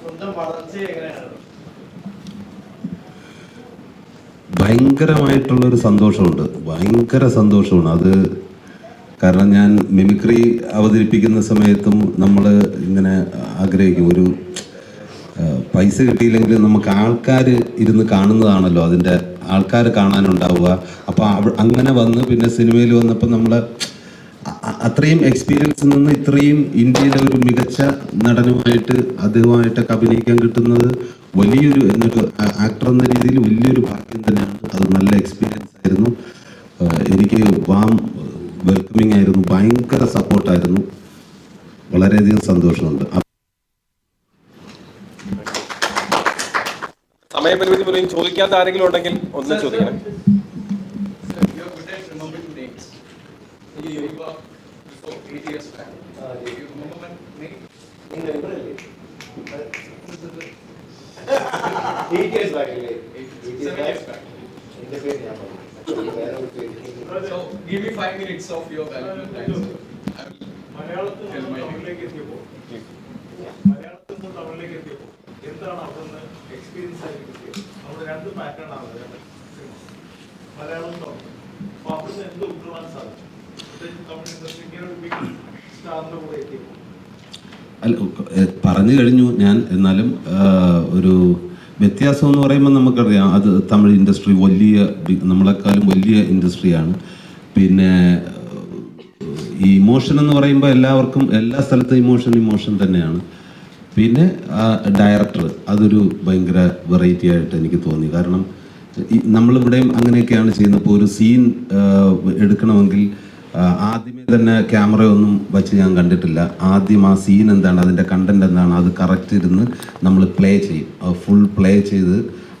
സ്വന്തം വളർച്ച എങ്ങനെയാണ് ഭയങ്കരമായിട്ടുള്ള ഒരു സന്തോഷമുണ്ട്. ഭയങ്കര സന്തോഷമാണ്. അത് കാരണം ഞാൻ മിമിക്രി അവതരിപ്പിക്കുന്ന സമയത്തും നമ്മൾ ഇങ്ങനെ ആഗ്രഹിക്കും. ഒരു പൈസ കിട്ടിയില്ലെങ്കിൽ നമുക്ക് ആൾക്കാർ ഇരുന്ന് കാണുന്നതാണല്ലോ അതിന്റെ ആൾക്കാർ കാണാനുണ്ടാവുക. അപ്പോൾ അങ്ങനെ വന്ന് പിന്നെ സിനിമയിൽ വന്നപ്പോൾ നമ്മൾ അത്രയും എക്സ്പീരിയൻസിൽ നിന്ന് ഇത്രയും ഇന്ത്യയിലെ ഒരു മികച്ച നടനുമായിട്ട് അദ്ദേഹമായിട്ടൊക്കെ അഭിനയിക്കാൻ കിട്ടുന്നത് വലിയൊരു എന്നൊരു ആക്ടർ എന്ന രീതിയിൽ വലിയൊരു ഭാഗ്യം തന്നെയാണ്. അത് നല്ല എക്സ്പീരിയൻസ് ആയിരുന്നു. എനിക്ക് വാം വെൽക്കമിങ് ആയിരുന്നു. ഭയങ്കര സപ്പോർട്ടായിരുന്നു വളരെയധികം സന്തോഷമുണ്ട്. സമയപരിമിതി ചോദിക്കാത്ത ആരെങ്കിലും ഉണ്ടെങ്കിൽ ഒന്ന് ചോദിക്കണം. Before eight years back. Uh, you remember my name? Details ബാക്കില്ലേ Seven years back. എന്റെ പേര് ഞാൻ പറഞ്ഞു വേറെ ഒരു പേര് So give me five minutes of your valuable time. sir. I will മലയാളത്തിൽ നിന്ന്. തമിഴിലേക്ക് എത്തിയപ്പോൾ മലയാളത്തിൽ നിന്ന് തമിഴിലേക്ക് എത്തിയപ്പോൾ എന്താണ് അവിടെ നിന്ന് എക്സ്പീരിയൻസ് ആയിട്ട് കിട്ടിയത് അവിടെ രണ്ട് പാറ്റേൺ ആണ് രണ്ട് സിനിമ മലയാളം തമിഴ് അപ്പൊ അവിടുന്ന് എന്ത് ഉൾക്കൊള്ളാൻ സാധിച്ചു പ്രത്യേകിച്ച് തമിഴ് ഇൻഡസ്ട്രി ഇങ്ങനെ ഒരു അല്ല പറഞ്ഞു കഴിഞ്ഞു ഞാൻ. എന്നാലും ഒരു വ്യത്യാസം എന്ന് പറയുമ്പോൾ നമുക്കറിയാം അത് തമിഴ് ഇൻഡസ്ട്രി വലിയ നമ്മളെക്കാളും വലിയ ഇൻഡസ്ട്രിയാണ്. പിന്നെ ഈ ഇമോഷൻ എന്ന് പറയുമ്പോൾ എല്ലാവർക്കും എല്ലാ സ്ഥലത്തും ഇമോഷൻ ഇമോഷൻ തന്നെയാണ്. പിന്നെ ഡയറക്ടർ അതൊരു ഭയങ്കര വെറൈറ്റി ആയിട്ട് എനിക്ക് തോന്നി. കാരണം നമ്മളിവിടെയും അങ്ങനെയൊക്കെയാണ് ചെയ്യുന്നത്. ഇപ്പോൾ ഒരു സീൻ എടുക്കണമെങ്കിൽ ആദ്യമേ തന്നെ ക്യാമറയൊന്നും വച്ച് ഞാൻ കണ്ടിട്ടില്ല. ആദ്യം ആ സീൻ എന്താണ് അതിന്റെ കണ്ടന്റ് എന്താണ് അത് കറക്റ്റ് ഇരുന്ന് നമ്മൾ പ്ലേ ചെയ്യും. ഫുൾ പ്ലേ ചെയ്ത്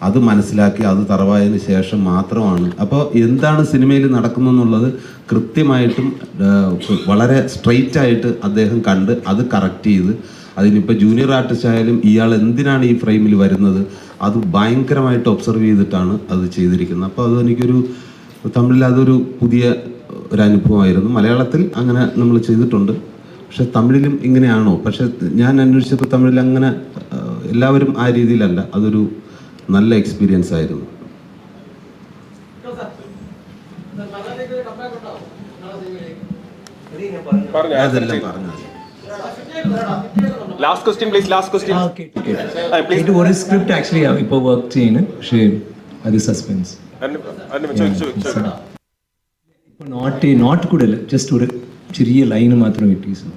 അത് മനസ്സിലാക്കി അത് തറവായതിന് ശേഷം മാത്രമാണ്. അപ്പോൾ എന്താണ് സിനിമയിൽ നടക്കുന്നതെന്നുള്ളത് കൃത്യമായിട്ടും വളരെ സ്ട്രെയിറ്റ് ആയിട്ട് അദ്ദേഹം കണ്ട് അത് കറക്റ്റ് ചെയ്ത് അതിനിപ്പോൾ ജൂനിയർ ആർട്ടിസ്റ്റ് ആയാലും ഇയാൾ എന്തിനാണ് ഈ ഫ്രെയിമിൽ വരുന്നത് അത് ഭയങ്കരമായിട്ട് ഒബ്സർവ് ചെയ്തിട്ടാണ് അത് ചെയ്തിരിക്കുന്നത്. അപ്പോൾ അത് എനിക്കൊരു തമിഴിൽ അതൊരു പുതിയ ഒരു അനുഭവമായിരുന്നു മലയാളത്തിൽ അങ്ങനെ നമ്മൾ ചെയ്തിട്ടുണ്ട്. പക്ഷെ തമിഴിലും ഇങ്ങനെയാണോ? പക്ഷെ ഞാൻ അന്വേഷിച്ചപ്പോൾ തമിഴിൽ അങ്ങനെ എല്ലാവരും ആ രീതിയിലല്ല. അതൊരു നല്ല എക്സ്പീരിയൻസ് ആയിരുന്നു. പറഞ്ഞു. അതെല്ലാം പറഞ്ഞത് last question please last question ഒരു സ്ക്രിപ്റ്റ് ആക്ച്വലി ഇപ്പോൾ വർക്ക് ചെയ്യുന്നു പക്ഷേ അത് സസ്പെൻസ് ചോദിച്ചു നോട്ട് കൂടെ ജസ്റ്റ് ഒരു ചെറിയ ലൈന് മാത്രം കിട്ടി സോ